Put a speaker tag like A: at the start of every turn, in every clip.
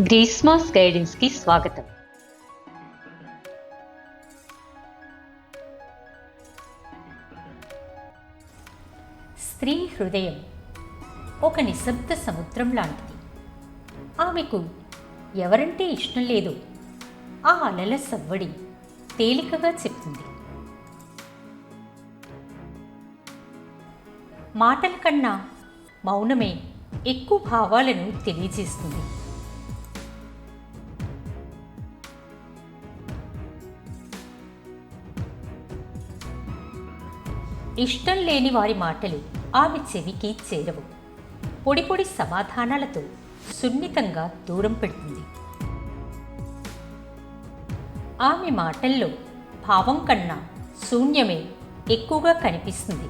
A: గ్రీస్మాస్ గైడెన్స్కి స్వాగతం.
B: స్త్రీ హృదయం ఒక నిశ్శబ్ద సముద్రం లాంటిది. ఆమెకు ఎవరంటే ఇష్టం లేదు. ఆ అలల సవ్వడి తేలికగా చెప్తుంది. మాటల కన్నా మౌనమే ఎక్కువ భావాలను తెలియజేస్తుంది. ఇష్టం లేని వారి మాటలు ఆమె చెవికి చేరవు. పొడి పొడి సమాధానాలతో సున్నితంగా దూరం పెడుతుంది. ఆమె మాటల్లో భావం కన్నా శూన్యమే ఎక్కువగా కనిపిస్తుంది.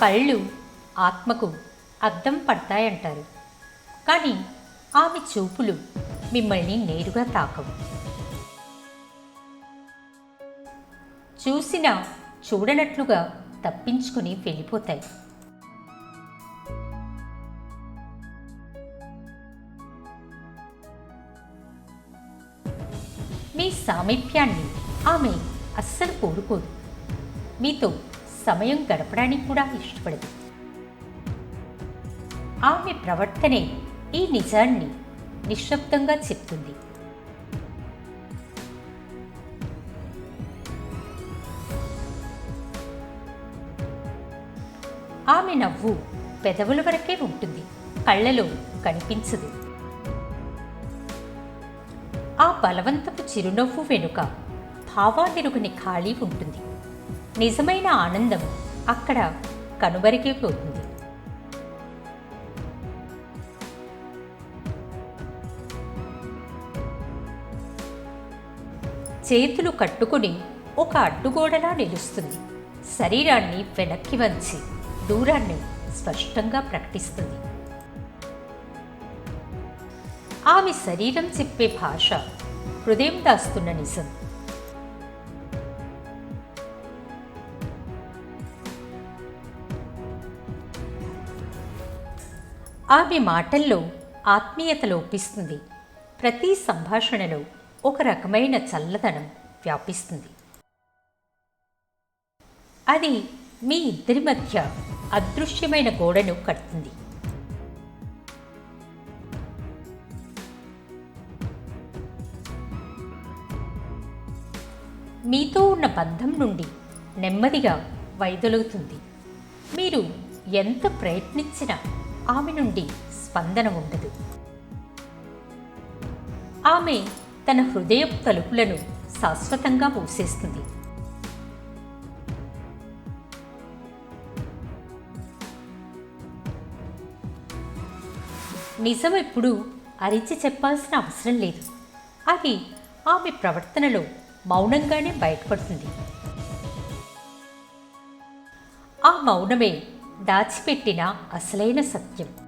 B: కళ్ళు ఆత్మకు అద్దం పడతాయంటారు. కానీ ఆమె చూపులు మిమ్మల్ని నేరుగా తాకవు. చూసినా చూడనట్లుగా తప్పించుకుని వెళ్ళిపోతాయి. మీ సామీప్యాన్ని ఆమె అస్సలు కోరుకోదు. మీతో సమయం గడపడానికి కూడా ఇష్టపడదు. ఆమె ప్రవర్తనే ఈ నిజాన్ని నిశ్శబ్దంగా చెప్తుంది. ఆమె నవ్వు పెదవుల వరకే ఉంటుంది. కళ్ళలో కనిపించదు. ఆ బలవంతపు చిరునవ్వు వెనుక భావానిరుగుని ఖాళీ ఉంటుంది. నిజమైన ఆనందం అక్కడ కనుబరిగిపోతుంది చేతులు కట్టుకుని ఒక అడ్డుగోడలా నిలుస్తుంది. శరీరాన్ని వెనక్కి వంచి దూరాన్ని స్పష్టంగా ప్రకటిస్తుంది. ఆమె శరీరం చెప్పే భాష హృదయం దాస్తున్న నిజం. ఆమె మాటల్లో ఆత్మీయత లోపిస్తుంది ప్రతి సంభాషణలో ఒక రకమైన చల్లదనం వ్యాపిస్తుంది. అది మీ ఇద్దరి మధ్య అదృశ్యమైన గోడను కడుతుంది. మీతో ఉన్న బంధం నుండి నెమ్మదిగా వైదొలుగుతుంది. మీరు ఎంత ప్రయత్నించినా ఆమె నుండి స్పందన ఉండదు. ఆమె తన హృదయ తలుపులను శాశ్వతంగా మూసేస్తుంది. నిజం ఎప్పుడు అరిచి చెప్పాల్సిన అవసరం లేదు. అది ఆమె ప్రవర్తనలో మౌనంగానే బయటపడుతుంది. ఆ మౌనమే దాచిపెట్టిన అసలైన సత్యం.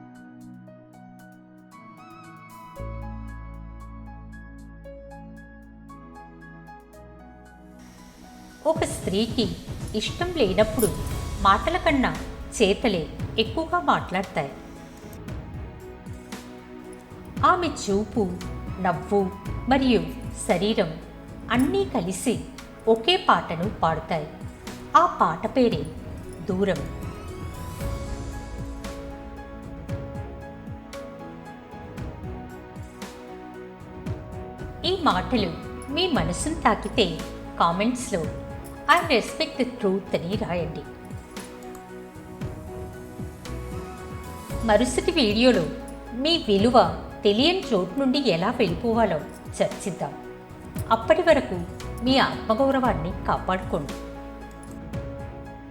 B: ఒక స్త్రీకి ఇష్టం లేనప్పుడు మాటల కన్నా చేతలే ఎక్కువగా మాట్లాడతాయి. ఆమె చూపు నవ్వు మరియు శరీరం అన్నీ కలిసి ఒకే పాటను పాడతాయి. ఆ పాట పేరే దూరం. ఈ మాటలు మీ మనసును తాకితే కామెంట్స్లో ఐ రెస్పెక్ట్ ది ట్రూత్ అని రాయండి మరుసటి వీడియోలో మీ విలువ తెలియని చోటు నుండి ఎలా వెళ్ళిపోవాలో చర్చిద్దాం అప్పటి వరకు మీ ఆత్మగౌరవాన్ని కాపాడుకోండి